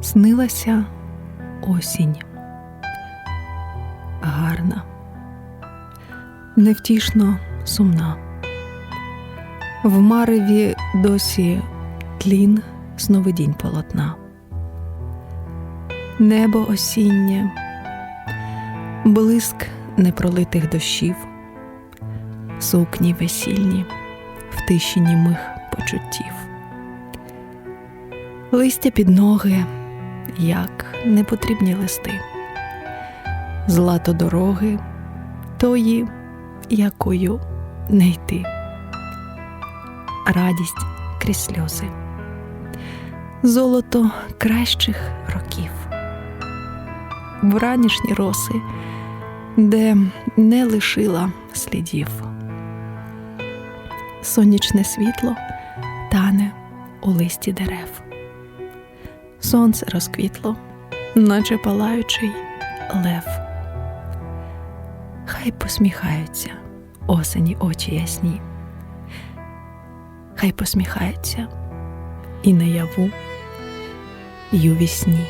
снилася осінь. Гарна, невтішно сумна. В мареві досі тлін сновидінь полотна. Небо осіннє, блиск непролитих дощів, сукні весільні в тиші німих почуттів. Листя під ноги, як непотрібні листи, злато дороги, тої, якою не йти, радість крізь сльози, золото кращих років, вранішні роси, де не лишила слідів. Сонячне світло тане у листі дерев. Сонце розквітло, наче палаючий лев. Хай посміхаються осені очі ясні. Хай посміхаються і наяву, і у вісні.